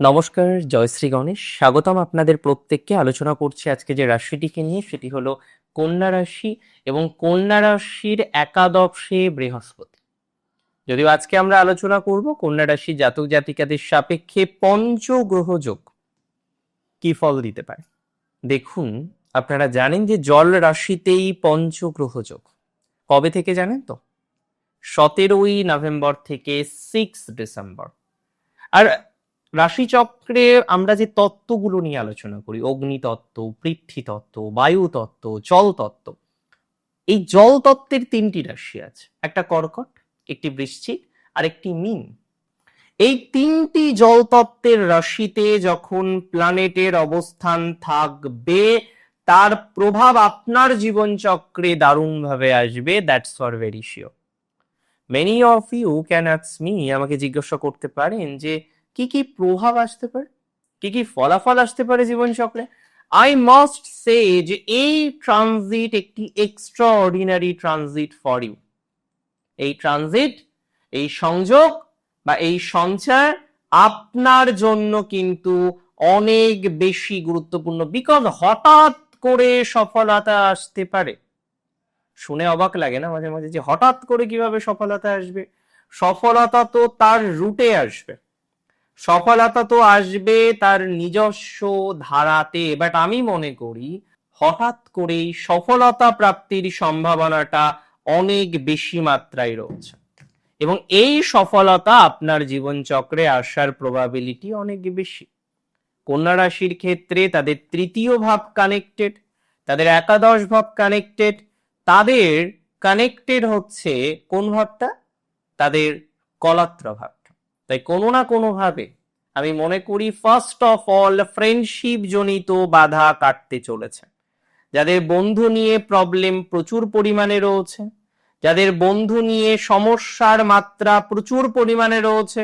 নমস্কার জয়শ্রী গণেশ। স্বাগতম আপনাদের প্রত্যেককে। আলোচনা করছি আজকে যে রাশিটিকে নিয়ে, সেটি হলো কন্যা রাশি এবং কন্যা রাশির একাদশে বৃহস্পতি। যদিও আজকে আমরা আলোচনা করব কন্যা রাশি জাতক জাতিকাদের সাপেক্ষে পঞ্চগ্রহ যোগ কি ফল দিতে পারে। দেখুন, আপনারা জানেন যে জল রাশিতেই পঞ্চগ্রহ যোগ। কবে থেকে জানেন তো? সতেরোই নভেম্বর থেকে সিক্স ডিসেম্বর আর রাশিচক্রে আমরা যে তত্ত্বগুলো নিয়ে আলোচনা করি, অগ্নিতত্ত্ব পৃথ্বী তত্ত্ব বায়ু তত্ত্ব জল তত্ত্ব এই জল তত্ত্বের তিনটি রাশি আছে। একটা কর্কট, একটি বৃশ্চিক, আর একটি মিন। এই তিনটি জল তত্ত্বের রাশিতে যখন প্ল্যানেটের অবস্থান থাকবে, তার প্রভাব আপনার জীবনচক্রে দারুণভাবে আসবে that's for very sure many of you can আক্স me আমাকে জিজ্ঞাসা করতে পারেন যে কি কি প্রভাব আসতে পারে? কি কি ফলাফল আসতে পারে জীবন চক্রে? আই মাস্ট সে যে এই ট্রানজিট একটি extraordinary transit for you এই ট্রানজিট এই সংযোগ বা এই সঞ্চার আপনার জন্য কিন্তু অনেক বেশি গুরুত্বপূর্ণ বিকজ হঠাৎ করে সফলতা আসতে পারে। শুনে অবাক লাগে না মাঝে মাঝে যে হঠাৎ করে কীভাবে সফলতা আসবে? সফলতা তো তার রুটে আসবে। সফলতা তো আসবে তার নিজস্ব ধারাতে বাট আমি মনে করি হঠাৎ করেই সফলতা প্রাপ্তির সম্ভাবনাটা অনেক বেশি মাত্রায় রয়েছে। এবং এই সফলতা আপনার জীবনচক্রে আসার প্রবাবিলিটি অনেক বেশি। কন্যা রাশির ক্ষেত্রে তাদের তৃতীয় ভাব কানেক্টেড তাদের একাদশ ভাব কানেক্টেড তাদের কানেক্টেড হচ্ছে কোন ভাবটা? তাদের কলাত্র ভাবটা তাই কোনো না কোনো ভাবে আমি মনে করি ফার্স্ট অফ অল ফ্রেন্ডশিপ জনিত বাধা কাটতে চলেছে। যাদের বন্ধু নিয়ে প্রবলেম প্রচুর পরিমাণে রয়েছে, যাদের বন্ধু নিয়ে সমস্যার মাত্রা প্রচুর পরিমাণে রয়েছে,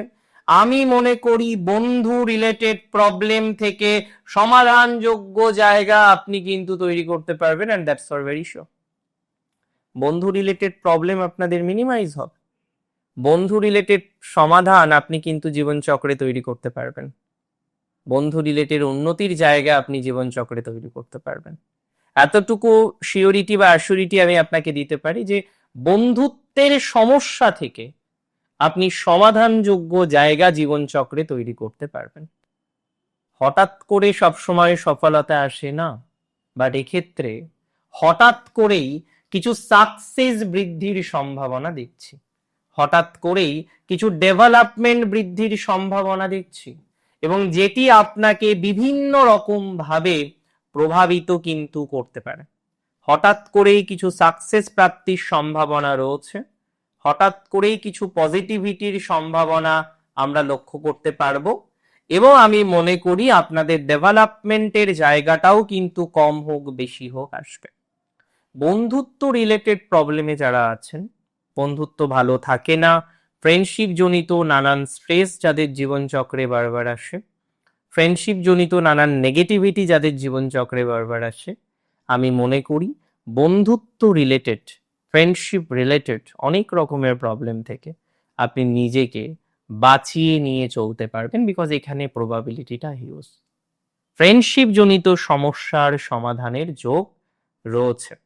আমি মনে করি বন্ধু রিলেটেড প্রবলেম থেকে সমাধানযোগ্য জায়গা আপনি কিন্তু তৈরি করতে পারবেন and that's for very sure বন্ধু রিলেটেড প্রবলেম আপনাদের মিনিমাইজ হবে। বন্ধু রিলেটেড সমাধান আপনি কিন্তু জীবনচক্রে তৈরি করতে পারবেন। বন্ধু রিলেটেড উন্নতির জায়গা আপনি জীবনচক্রে তৈরি করতে পারবেন। এতটুকু শিওরিটি বা অ্যাসিউরিটি আমি আপনাকে দিতে পারি যে, বন্ধুত্বের সমস্যা থেকে আপনি সমাধানযোগ্য জায়গা জীবনচক্রে তৈরি করতে পারবেন। হঠাৎ করে সবসময় সফলতা আসে না বাট এক্ষেত্রে হঠাৎ করেই কিছু সাকসেস বৃদ্ধির সম্ভাবনা দেখছি। হঠাৎ করেই কিছু ডেভেলপমেন্ট বৃদ্ধির সম্ভাবনা দেখছি এবং যেটি আপনাকে বিভিন্ন রকম ভাবে প্রভাবিত কিন্তু করতে পারে। হঠাৎ করেই কিছু সাকসেস প্রাপ্তির সম্ভাবনা রয়েছে, হঠাৎ করেই কিছু পজিটিভিটির সম্ভাবনা আমরা লক্ষ্য করতে পারব এবং আমি মনে করি আপনাদের ডেভেলপমেন্টের জায়গাটাও কিন্তু কম হোক, বেশি হোক, আসবে। বন্ধুত্ব রিলেটেড প্রবলেমে যারা আছেন বন্ধুত্ব ভালো থাকে না ফ্রেন্ডশিপ জনিত নানান স্ট্রেস যাদের জীবনচক্রে বারবার আসে ফ্রেন্ডশিপ জনিত নানান নেগেটিভিটি যাদের জীবনচক্রে বারবার আসে, আমি মনে করি বন্ধুত্ব রিলেটেড ফ্রেন্ডশিপ রিলেটেড অনেক রকমের প্রবলেম থেকে আপনি নিজেকে বাঁচিয়ে নিয়ে চলতে পারবেন বিকজ এখানে প্রবাবিলিটিটা হিউজ ফ্রেন্ডশিপ জনিত সমস্যার সমাধানের যোগ রয়েছে।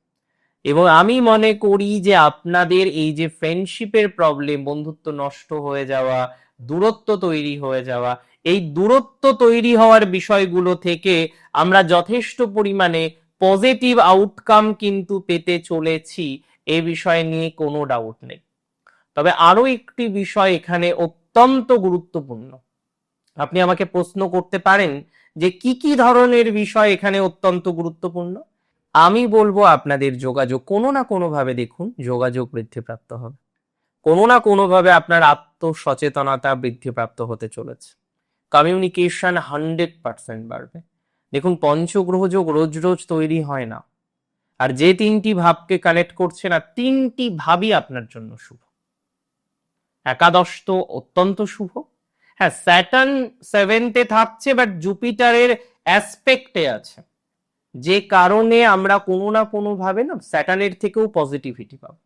এবং আমি মনে করি যে আপনাদের এই যে ফ্রেন্ডশিপের প্রবলেম বন্ধুত্ব নষ্ট হয়ে যাওয়া, দূরত্ব তৈরি হয়ে যাওয়া, এই দূরত্ব তৈরি হওয়ার বিষয়গুলো থেকে আমরা যথেষ্ট পরিমাণে পজিটিভ আউটকাম কিন্তু পেতে চলেছি, এ বিষয় নিয়ে কোনো ডাউট নেই। তবে আরও একটি বিষয় এখানে অত্যন্ত গুরুত্বপূর্ণ। আপনি আমাকে প্রশ্ন করতে পারেন যে কি কি ধরনের বিষয় এখানে অত্যন্ত গুরুত্বপূর্ণ? আমি বলব আপনাদের যোগাযোগ, কোনো না কোনোভাবে দেখুন যোগাযোগ বৃদ্ধিপ্রাপ্ত হবে। কোনো না কোনোভাবে আপনার আত্মসচেতনতা বৃদ্ধিপ্রাপ্ত হতে চলেছে। কমিউনিকেশন হান্ড্রেড পার্সেন্ট বাড়বে। দেখুন পঞ্চগ্রহ যোগ রোজ রোজ তৈরি হয় না। আর যে তিনটি ভাবকে কানেক্ট করছে না, তিনটি ভাবই আপনার জন্য শুভ। একাদশ তো অত্যন্ত শুভ। হ্যাঁ স্যাটার্ন সেভেন্থে থাকছে বাট জুপিটারের অ্যাসপেক্টে আছে। যে কারণে আমরা কোনো না কোনো ভাবে না স্যাটার্নের থেকেও পজিটিভিটি পাবো।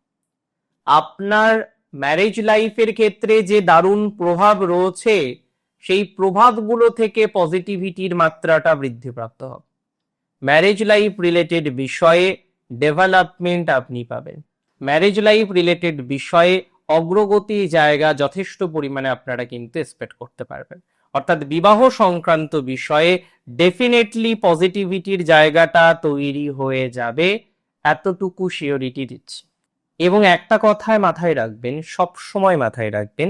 আপনার ম্যারেজ লাইফের ক্ষেত্রে যে দারুণ প্রভাব রয়েছে, সেই প্রভাবগুলো থেকে পজিটিভিটির মাত্রাটা বৃদ্ধিপ্রাপ্ত হবে। ম্যারেজ লাইফ রিলেটেড বিষয়ে ডেভেলপমেন্ট আপনি পাবেন। ম্যারেজ লাইফ রিলেটেড বিষয়ে অগ্রগতি জায়গা যথেষ্ট পরিমাণে আপনারা কিন্তু এক্সপেক্ট করতে পারবেন। অর্থাৎ বিবাহ সংক্রান্ত বিষয়ে ডেফিনেটলি পজিটিভিটির জায়গাটা তৈরি হয়ে যাবে। এতটুকু শিওরিটি দিচ্ছি। এবং একটা কথায় মাথায় রাখবেন সব সময় মাথায় রাখবেন,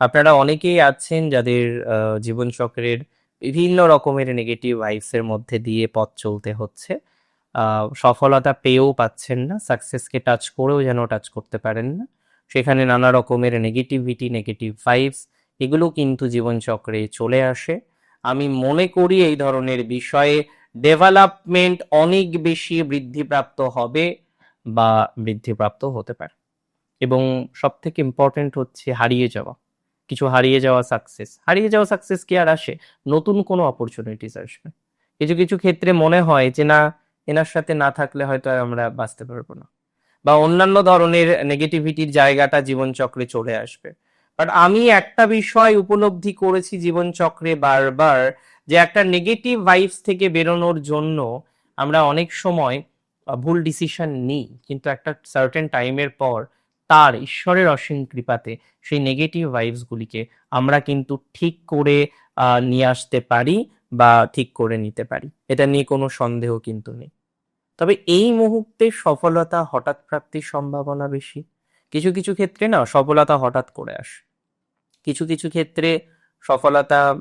আপনারা অনেকেই আছেন যাদের জীবনচক্রের বিভিন্ন রকমের নেগেটিভ ভাইবসের মধ্যে দিয়ে পথ চলতে হচ্ছে। সফলতা পেয়েও পাচ্ছেন না সাকসেসকে টাচ করেও যেন টাচ করতে পারেন না। সেখানে নানা রকমের নেগেটিভিটি নেগেটিভ ভাইবস এগুলো কিন্তু জীবনচক্রে চলে আসে। আমি মনে করি এই ধরনের বিষয়ে ডেভেলপমেন্ট অনেক বেশি বৃদ্ধিপ্রাপ্ত হবে বা বৃদ্ধিপ্রাপ্ত হতে পারে। এবং সব থেকে ইম্পর্টেন্ট হচ্ছে হারিয়ে যাওয়া। কিছু হারিয়ে যাওয়া সাকসেস হারিয়ে যাওয়া সাকসেস কি আর আসে? নতুন কোনো অপরচুনিটিস আসবে। কিছু কিছু ক্ষেত্রে মনে হয় যে না, এনার সাথে না থাকলে হয়তো আমরা বাঁচতে পারব না। বা অন্যান্য ধরনের নেগেটিভিটির জায়গাটা জীবনচক্রে চলে আসবে। বাট আমি একটা বিষয় উপলব্ধি করেছি জীবনচক্রে বারবার যে একটা নেগেটিভ ভাইবস থেকে বেরোনোর জন্য আমরা অনেক সময় ভুল ডিসিশন নিই। কিন্তু একটা সার্টেন টাইমের পর তার ঈশ্বরের অসীম কৃপাতে সেই নেগেটিভ ভাইবসগুলিকে আমরা কিন্তু ঠিক করে নিয়ে আসতে পারি বা ঠিক করে নিতে পারি। এটা নিয়ে কোনো সন্দেহ কিন্তু নেই। তবে এই মুহূর্তে সফলতা হঠাৎ প্রাপ্তির সম্ভাবনা বেশি। কিছু কিছু ক্ষেত্রে না সফলতা হঠাৎ করে আসে। কিছু কিছু ক্ষেত্রে সফলতা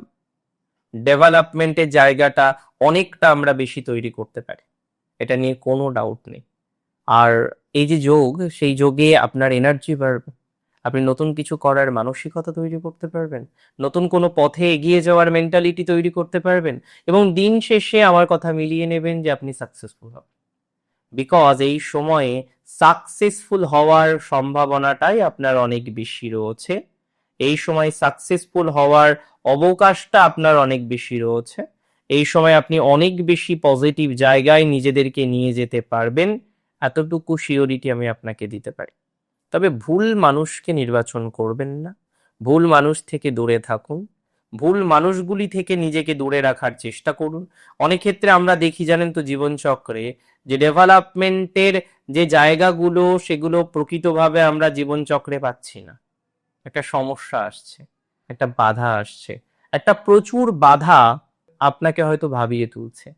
ডেভেলপমেন্টের জায়গাটা অনেকটা আমরা বেশি তৈরি করতে পারি। এটা নিয়ে কোনো ডাউট নেই। আর এই যে যোগ, সেই যোগে আপনার এনার্জি বাড়বে। আপনি নতুন কিছু করার মানসিকতা তৈরি করতে পারবেন। নতুন কোনো পথে এগিয়ে যাওয়ার মেন্টালিটি তৈরি করতে পারবেন। এবং দিন শেষে আমার কথা মিলিয়ে নেবেন যে আপনি সাকসেসফুল হবেন। বিকজ এই সময়ে সাকসেসফুল হওয়ার সম্ভাবনাটাই আপনার অনেক বেশি রয়েছে। এই সময় সাকসেসফুল হওয়ার অবকাশটা আপনার অনেক বেশি রয়েছে। এই সময় আপনি অনেক বেশি পজিটিভ জায়গায় নিজেদেরকে নিয়ে যেতে পারবেন। এতটুকু শিওরিটি আমি আপনাকে দিতে পারি। তবে ভুল মানুষকে নির্বাচন করবেন না। ভুল মানুষ থেকে দূরে থাকুন। ভুল মানুষগুলি থেকে নিজেকে দূরে রাখার চেষ্টা করুন। অনেক ক্ষেত্রে আমরা দেখি, জানেন তো, জীবনচক্রে যে ডেভেলপমেন্টের যে জায়গাগুলো, সেগুলো প্রকৃতভাবে আমরা জীবনচক্রে পাচ্ছি না। একটা সমস্যা আসছে, একটা বাধা আসছে, একটা প্রচুর বাধা আপনাকে হয়তো ভাবিয়ে তুলছে।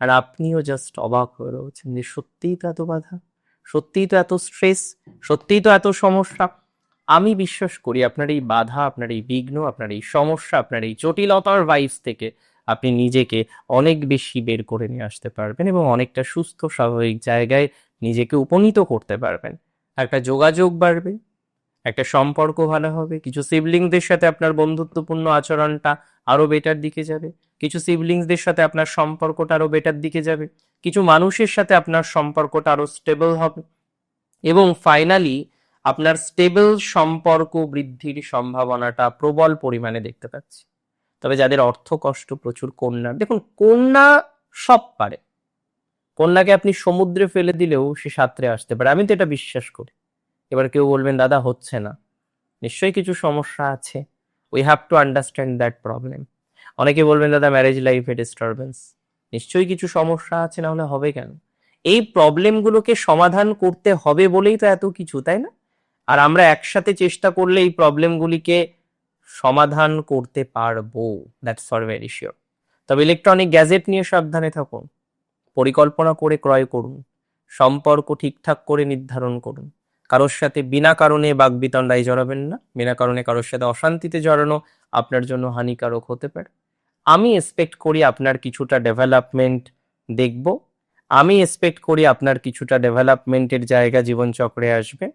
আর আপনিও জাস্ট অবাক হয়ে রয়েছেন যে সত্যিই তো এত বাধা? সত্যিই তো এত স্ট্রেস সত্যিই তো এত সমস্যা? আমি বিশ্বাস করি আপনার এই বাধা, আপনার এই বিঘ্ন, আপনার এই সমস্যা, আপনার এই জটিলতার ভাইবস থেকে আপনি নিজেকে অনেক বেশি বের করে নিয়ে আসতে পারবেন এবং অনেকটা সুস্থ, স্বাভাবিক জায়গায় নিজেকে উপনীত করতে পারবেন। একটা যোগাযোগ বাড়বে, একটা সম্পর্ক ভালো হবে, কিছু সিবলিংসদের সাথে আপনার বন্ধুত্বপূর্ণ আচরণটা আরও বেটার দিকে যাবে, কিছু সিবলিংসদের সাথে আপনার সম্পর্কটা আরও বেটার দিকে যাবে, কিছু মানুষের সাথে আপনার সম্পর্কটা আরও স্টেবল হবে এবং ফাইনালি আপনার স্টেবল সম্পর্ক বৃদ্ধির সম্ভাবনাটা প্রবল পরিমাণে দেখতে পাচ্ছি। তবে যাদের অর্থ কষ্ট প্রচুর কন্যা, দেখুন কন্যা সব পারে। কন্যাকে আপনি সমুদ্রে ফেলে দিলেও সে সাঁতরে আসতে পারে। আমি তো এটা বিশ্বাস করি। এবার কেউ বলবেন, দাদা, হচ্ছে না। নিশ্চয়ই কিছু সমস্যা আছে। We have to understand that problem অনেকে বলবেন, দাদা ম্যারেজ লাইফে ডিস্টারবেন্স নিশ্চয়ই কিছু সমস্যা আছে, না হলে হবে কেন? এই প্রবলেমগুলোকে সমাধান করতে হবে বলেই তো এত কিছু, তাই না? আর আমরা একসাথে চেষ্টা করলে এই প্রবলেমগুলিকে সমাধান করতে পারব। দ্যাটস ফর ভেরি শিওর তবে ইলেকট্রনিক গ্যাজেট নিয়ে সাবধানে থাকুন। পরিকল্পনা করে ক্রয় করুন। সম্পর্ক ঠিকঠাক করে নির্ধারণ করুন। কারোর সাথে বিনা কারণে বাগবিতণ্ডায় জড়াবেন না। বিনা কারণে কারোর সাথে অশান্তিতে জড়ানো আপনার জন্য হানিকারক হতে পারে। আমি এক্সপেক্ট করি আপনার কিছুটা ডেভেলপমেন্ট দেখব। আমি এক্সপেক্ট করি আপনার কিছুটা ডেভেলপমেন্টের জায়গা জীবনচক্রে আসবে।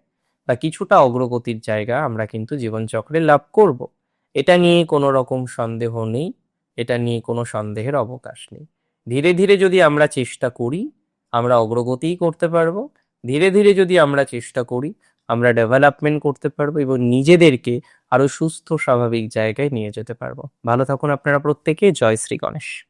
বা কিছুটা অগ্রগতির জায়গা আমরা কিন্তু জীবনচক্রে লাভ করব। এটা নিয়ে কোনো রকম সন্দেহ নেই, এটা নিয়ে কোনো সন্দেহের অবকাশ নেই। ধীরে ধীরে যদি আমরা চেষ্টা করি, আমরা অগ্রগতিই করতে পারব। ধীরে ধীরে যদি আমরা চেষ্টা করি, আমরা ডেভেলপমেন্ট করতে পারব এবং নিজেদেরকে আরও সুস্থ, স্বাভাবিক জায়গায় নিয়ে যেতে পারব। ভালো থাকুন আপনারা প্রত্যেকে। জয় শ্রী গণেশ।